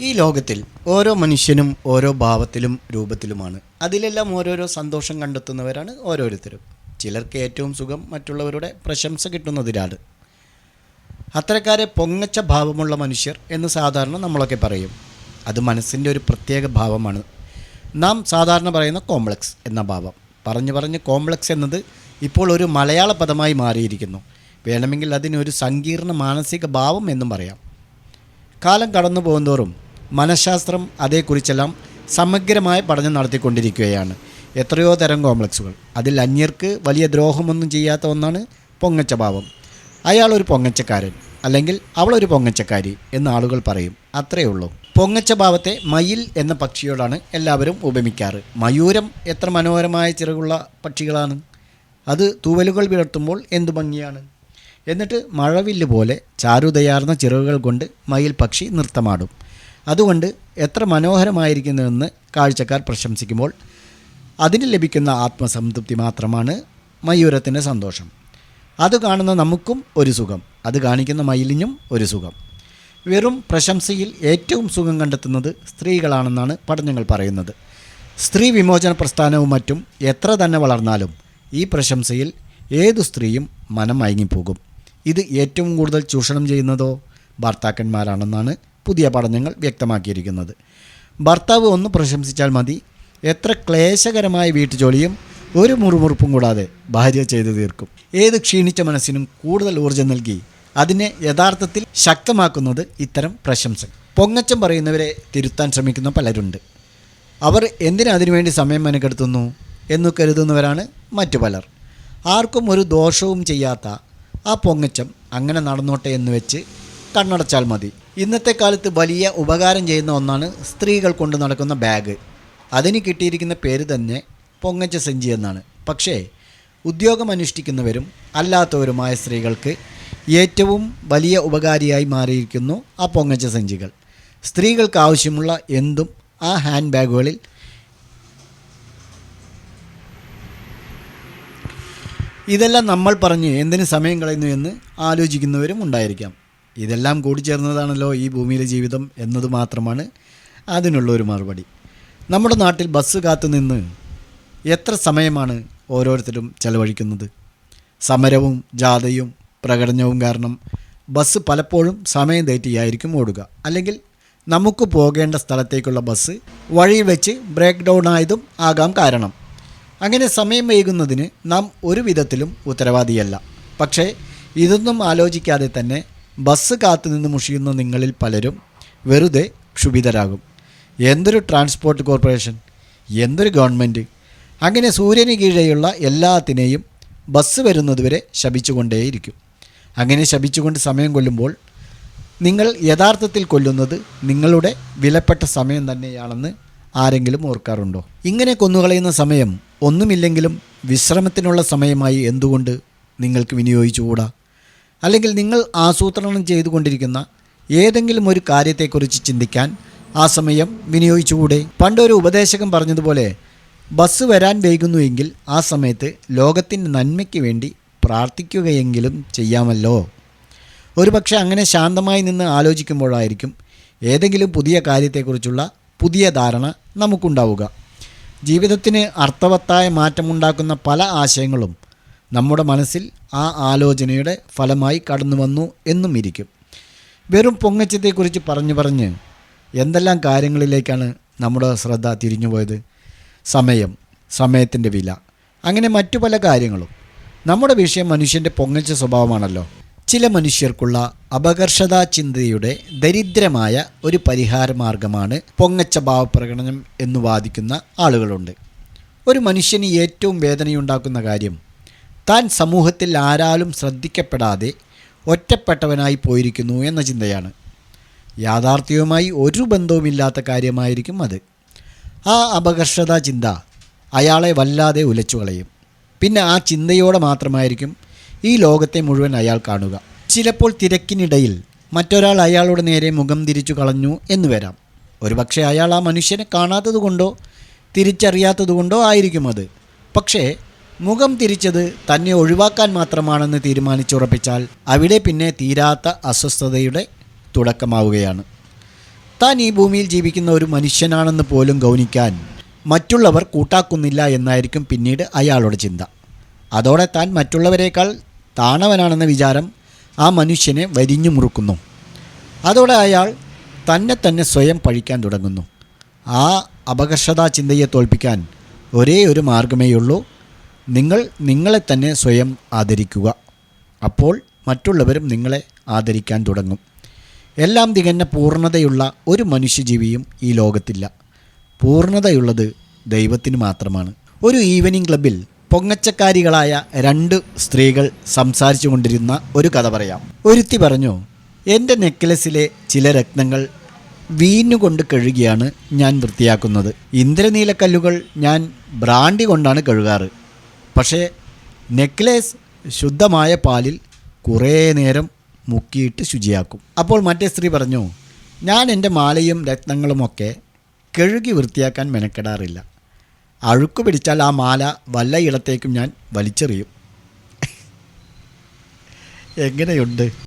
ഈ ലോകത്തിൽ ഓരോ മനുഷ്യനും ഓരോ ഭാവത്തിലും രൂപത്തിലുമാണ്. അതിലെല്ലാം ഓരോരോ സന്തോഷം കണ്ടെത്തുന്നവരാണ് ഓരോരുത്തരും. ചിലർക്ക് ഏറ്റവും സുഖം മറ്റുള്ളവരുടെ പ്രശംസ കിട്ടുന്നതിലാണ്. അത്തരക്കാരെ പൊങ്ങച്ച ഭാവമുള്ള മനുഷ്യർ എന്ന് സാധാരണ നമ്മളൊക്കെ പറയും. അത് മനസ്സിന്റെ ഒരു പ്രത്യേക ഭാവമാണ്. നാം സാധാരണ പറയുന്ന കോംപ്ലക്സ് എന്ന ഭാവം. പറഞ്ഞു പറഞ്ഞ് കോംപ്ലക്സ് എന്നത് ഇപ്പോൾ ഒരു മലയാള പദമായി മാറിയിരിക്കുന്നു. വേണമെങ്കിൽ അതിനൊരു സങ്കീർണ മാനസിക ഭാവം എന്നും പറയാം. കാലം കടന്നു പോകുന്തോറും മനഃശാസ്ത്രം അതേക്കുറിച്ചെല്ലാം സമഗ്രമായ പഠനം നടത്തിക്കൊണ്ടിരിക്കുകയാണ്. എത്രയോ തരം കോംപ്ലക്സുകൾ. അതിൽ അന്യർക്ക് വലിയ ദ്രോഹമൊന്നും ചെയ്യാത്ത ഒന്നാണ് പൊങ്ങച്ചഭാവം. അയാളൊരു പൊങ്ങച്ചക്കാരൻ അല്ലെങ്കിൽ അവളൊരു പൊങ്ങച്ചക്കാരി എന്ന് ആളുകൾ പറയും. അത്രയേ ഉള്ളൂ. പൊങ്ങച്ചഭാവത്തെ മയിൽ എന്ന പക്ഷിയോടാണ് എല്ലാവരും ഉപമിക്കാറ്. മയൂരം എത്ര മനോഹരമായ ചിറകുള്ള പക്ഷികളാണ്. അത് തൂവലുകൾ വിളർത്തുമ്പോൾ എന്തു ഭംഗിയാണ്. എന്നിട്ട് മഴവില്ല് പോലെ ചാരുതയാർന്ന ചിറകുകൾ കൊണ്ട് മയിൽ പക്ഷി നൃത്തമാടും. അതുകൊണ്ട് എത്ര മനോഹരമായിരിക്കുന്നുവെന്ന് കാഴ്ചക്കാർ പ്രശംസിക്കുമ്പോൾ അതിന് ലഭിക്കുന്ന ആത്മസംതൃപ്തി മാത്രമാണ് മയൂരത്തിന്റെ സന്തോഷം. അത് കാണുന്ന നമുക്കും ഒരു സുഖം അത് കാണിക്കുന്ന മയിലിനും ഒരു സുഖം. വെറും പ്രശംസയിൽ ഏറ്റവും സുഖം കണ്ടെത്തുന്നത് സ്ത്രീകളാണെന്നാണ് പഠനങ്ങൾ പറയുന്നത്. സ്ത്രീ വിമോചന പ്രസ്ഥാനവും മറ്റും എത്ര തന്നെ വളർന്നാലും ഈ പ്രശംസയിൽ ഏതു സ്ത്രീയും മനം മയങ്ങിപ്പോകും. ഇത് ഏറ്റവും കൂടുതൽ ചൂഷണം ചെയ്യുന്നതോ ഭർത്താക്കന്മാരാണെന്നാണ് പുതിയ പഠനങ്ങൾ വ്യക്തമാക്കിയിരിക്കുന്നത്. ഭർത്താവ് ഒന്ന് പ്രശംസിച്ചാൽ മതി. എത്ര ക്ലേശകരമായ വീട്ടുജോലിയും ഒരു മുറുമുറുപ്പും കൂടാതെ ഭാര്യ ചെയ്തു തീർക്കും. ഏത് ക്ഷീണിച്ച മനസ്സിനും കൂടുതൽ ഊർജം നൽകി അതിനെ യഥാർത്ഥത്തിൽ ശക്തമാക്കുന്നത് ഇത്തരം പ്രശംസ പൊങ്ങച്ചം പറയുന്നവരെ തിരുത്താൻ ശ്രമിക്കുന്ന പലരുണ്ട്. അവർ എന്തിനു അതിനുവേണ്ടി സമയം മെനക്കെടുത്തുന്നു എന്നു കരുതുന്നവരാണ് മറ്റു പലർ. ആർക്കും ഒരു ദോഷവും ചെയ്യാത്ത ആ പൊങ്ങച്ചം അങ്ങനെ നടന്നോട്ടെ എന്ന് വെച്ച് കണ്ണടച്ചാൽ മതി. ഇന്നത്തെ കാലത്ത് വലിയ ഉപകാരം ചെയ്യുന്ന ഒന്നാണ് സ്ത്രീകൾ കൊണ്ട് നടക്കുന്ന ബാഗ്. അതിന് കിട്ടിയിരിക്കുന്ന പേര് തന്നെ പൊങ്ങച്ച സഞ്ചി എന്നാണ്. പക്ഷേ ഉദ്യോഗം അനുഷ്ഠിക്കുന്നവരും അല്ലാത്തവരുമായ സ്ത്രീകൾക്ക് ഏറ്റവും വലിയ ഉപകാരിയായി മാറിയിരിക്കുന്നു ആ പൊങ്ങച്ച സഞ്ചികൾ. സ്ത്രീകൾക്ക് ആവശ്യമുള്ള എന്തും ആ ഹാൻഡ് ബാഗുകളിൽ ഇതെല്ലാം നമ്മൾ പറഞ്ഞ് എന്തിന് സമയം കളയുന്നു എന്ന് ആലോചിക്കുന്നവരും ഉണ്ടായിരിക്കാം. ഇതെല്ലാം കൂടി ചേർന്നതാണല്ലോ ഈ ഭൂമിയിലെ ജീവിതം എന്നത് മാത്രമാണ് അതിനുള്ള ഒരു മറുപടി. നമ്മുടെ നാട്ടിൽ ബസ് കാത്തുനിന്ന് എത്ര സമയമാണ് ഓരോരുത്തരും ചെലവഴിക്കുന്നത്? സമരവും ജാഥയും പ്രകടനവും കാരണം ബസ് പലപ്പോഴും സമയം തെറ്റിയായിരിക്കും ഓടുക. അല്ലെങ്കിൽ നമുക്ക് പോകേണ്ട സ്ഥലത്തേക്കുള്ള ബസ് വഴിയിൽ വെച്ച് ബ്രേക്ക് ഡൗൺ ആയതും ആകാം കാരണം. അങ്ങനെ സമയം വൈകുന്നതിന് നാം ഒരു വിധത്തിലും ഉത്തരവാദിയല്ല. പക്ഷേ ഇതൊന്നും ആലോചിക്കാതെ തന്നെ ബസ് കാത്തുനിന്ന് മുഷിയുന്ന നിങ്ങളിൽ പലരും വെറുതെ ക്ഷുഭിതരാകും. എന്തൊരു ട്രാൻസ്പോർട്ട് കോർപ്പറേഷൻ എന്തൊരു ഗവൺമെന്റ് അങ്ങനെ സൂര്യന് കീഴെയുള്ള എല്ലാത്തിനെയും ബസ് വരുന്നതുവരെ ശപിച്ചുകൊണ്ടേയിരിക്കും. അങ്ങനെ ശപിച്ചുകൊണ്ട് സമയം കൊല്ലുമ്പോൾ നിങ്ങൾ യഥാർത്ഥത്തിൽ കൊല്ലുന്നത് നിങ്ങളുടെ വിലപ്പെട്ട സമയം തന്നെയാണെന്ന് ആരെങ്കിലും ഓർക്കാറുണ്ടോ? ഇങ്ങനെ കൊന്നുകളയുന്ന സമയം ഒന്നുമില്ലെങ്കിലും വിശ്രമത്തിനുള്ള സമയമായി എന്തുകൊണ്ട് നിങ്ങൾക്ക് വിനിയോഗിച്ചുകൂടാ? അല്ലെങ്കിൽ നിങ്ങൾ ആസൂത്രണം ചെയ്തുകൊണ്ടിരിക്കുന്ന ഏതെങ്കിലും ഒരു കാര്യത്തെക്കുറിച്ച് ചിന്തിക്കാൻ ആ സമയം വിനിയോഗിച്ചുകൂടെ? പണ്ടൊരു ഉപദേശകൻ പറഞ്ഞതുപോലെ ബസ് വരാൻ വൈകുന്നുവെങ്കിൽ ആ സമയത്ത് ലോകത്തിന്റെ നന്മയ്ക്ക് വേണ്ടി പ്രാർത്ഥിക്കുകയെങ്കിലും ചെയ്യാമല്ലോ. ഒരുപക്ഷെ അങ്ങനെ ശാന്തമായി നിന്ന് ആലോചിക്കുമ്പോഴായിരിക്കും ഏതെങ്കിലും പുതിയ കാര്യത്തെക്കുറിച്ചുള്ള പുതിയ ധാരണ നമുക്കുണ്ടാവുക. ജീവിതത്തിന് അർത്ഥവത്തായ മാറ്റമുണ്ടാക്കുന്ന പല ആശയങ്ങളും നമ്മുടെ മനസ്സിൽ ആ ആലോചനയുടെ ഫലമായി കടന്നു വന്നു എന്നും ഇരിക്കും. വെറും പൊങ്ങച്ചത്തെക്കുറിച്ച് പറഞ്ഞു പറഞ്ഞ് എന്തെല്ലാം കാര്യങ്ങളിലേക്കാണ് നമ്മുടെ ശ്രദ്ധ തിരിഞ്ഞുപോയത് സമയം സമയത്തിന്റെ വില അങ്ങനെ മറ്റു പല കാര്യങ്ങളും. നമ്മുടെ വിഷയം മനുഷ്യന്റെ പൊങ്ങച്ച സ്വഭാവമാണല്ലോ. ചില മനുഷ്യർക്കുള്ള അപകർഷതാ ചിന്തയുടെ ദരിദ്രമായ ഒരു പരിഹാര മാർഗമാണ് പൊങ്ങച്ച ഭാവപ്രകടനം എന്ന് വാദിക്കുന്ന ആളുകളുണ്ട്. ഒരു മനുഷ്യന് ഏറ്റവും വേദനയുണ്ടാക്കുന്ന കാര്യം താൻ സമൂഹത്തിൽ ആരാലും ശ്രദ്ധിക്കപ്പെടാതെ ഒറ്റപ്പെട്ടവനായി പോയിരിക്കുന്നു എന്ന ചിന്തയാണ്. യാഥാർത്ഥ്യവുമായി ഒരു ബന്ധവുമില്ലാത്ത കാര്യമായിരിക്കും അത്. ആ അപകർഷതാ ചിന്ത അയാളെ വല്ലാതെ ഉലച്ചു കളയും. പിന്നെ ആ ചിന്തയോടെ മാത്രമായിരിക്കും ഈ ലോകത്തെ മുഴുവൻ അയാൾ കാണുക. ചിലപ്പോൾ തിരക്കിനിടയിൽ മറ്റൊരാൾ അയാളുടെ നേരെ മുഖം തിരിച്ചു കളഞ്ഞു എന്ന് വരാം. ഒരുപക്ഷെ അയാൾ ആ മനുഷ്യനെ കാണാത്തതുകൊണ്ടോ തിരിച്ചറിയാത്തതുകൊണ്ടോ ആയിരിക്കും അത്. പക്ഷേ മുഖം തിരിച്ചത് തന്നെ ഒഴിവാക്കാൻ മാത്രമാണെന്ന് തീരുമാനിച്ചുറപ്പിച്ചാൽ അവിടെ പിന്നെ തീരാത്ത അസ്വസ്ഥതയുടെ തുടക്കമാവുകയാണ്. താൻ ഈ ഭൂമിയിൽ ജീവിക്കുന്ന ഒരു മനുഷ്യനാണെന്ന് പോലും ഗൗനിക്കാൻ മറ്റുള്ളവർ കൂട്ടാക്കുന്നില്ല എന്നായിരിക്കും പിന്നീട് അയാളുടെ ചിന്ത. അതോടെ താൻ മറ്റുള്ളവരെക്കാൾ താണവനാണെന്ന വിചാരം ആ മനുഷ്യനെ വരിഞ്ഞു മുറുക്കുന്നു. അതോടെ അയാൾ തന്നെ തന്നെ സ്വയം പഴിക്കാൻ തുടങ്ങുന്നു. ആ അപകർഷതാ ചിന്തയെ തോൽപ്പിക്കാൻ ഒരേ ഒരു മാർഗമേയുള്ളൂ നിങ്ങൾ നിങ്ങളെ തന്നെ സ്വയം ആദരിക്കുക. അപ്പോൾ മറ്റുള്ളവരും നിങ്ങളെ ആദരിക്കാൻ തുടങ്ങും. എല്ലാം തികഞ്ഞ പൂർണതയുള്ള ഒരു മനുഷ്യജീവിയും ഈ ലോകത്തില്ല. പൂർണതയുള്ളത് ദൈവത്തിന് മാത്രമാണ്. ഒരു ഈവനിങ് ക്ലബിൽ പൊങ്ങച്ചക്കാരികളായ രണ്ട് സ്ത്രീകൾ സംസാരിച്ചു കൊണ്ടിരുന്ന ഒരു കഥ പറയാം. ഒരുത്തി പറഞ്ഞു എന്റെ നെക്ലസിലെ ചില രത്നങ്ങൾ വീഞ്ഞുകൊണ്ട് കഴുകിയാണ് ഞാൻ വൃത്തിയാക്കുന്നത്. ഇന്ദ്രനീലക്കല്ലുകൾ ഞാൻ ബ്രാൻഡി കൊണ്ടാണ് കഴുകാറ്. പക്ഷേ നെക്ലേസ് ശുദ്ധമായ പാലിൽ കുറേ നേരം മുക്കിയിട്ട് ശുചിയാക്കും. അപ്പോൾ മറ്റേ സ്ത്രീ പറഞ്ഞു ഞാൻ എന്റെ മാലയും രത്നങ്ങളുമൊക്കെ കഴുകി വൃത്തിയാക്കാൻ മെനക്കെടാറില്ല. അഴുക്ക് പിടിച്ചാൽ ആ മാല വല്ല ഇടത്തേക്കും ഞാൻ വലിച്ചെറിയും. എങ്ങനെയുണ്ട്?